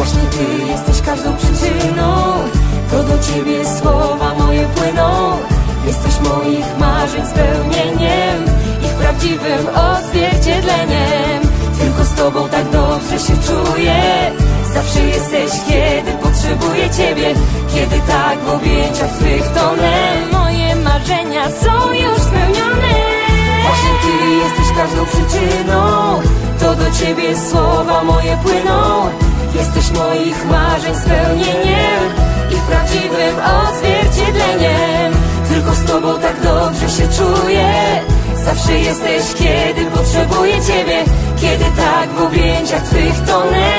Właśnie Ty jesteś każdą przyczyną. To do Ciebie słowa moje płyną. Jesteś moich marzeń spełnieniem Ich prawdziwym odzwierciedleniem. Tylko z Tobą tak dobrze się czuję. Zawsze jesteś, kiedy potrzebuję Ciebie. Kiedy tak w objęciach Twych tonę. Moje marzenia są już spełnione. Właśnie Ty jesteś każdą przyczyną. To do Ciebie słowa moje płyną Jesteś moich marzeń spełnieniem Ich prawdziwym odzwierciedleniem. Tylko z Tobą tak dobrze się czuję. Zawsze jesteś, kiedy potrzebuję Ciebie. Kiedy tak w objęciach Twych tonę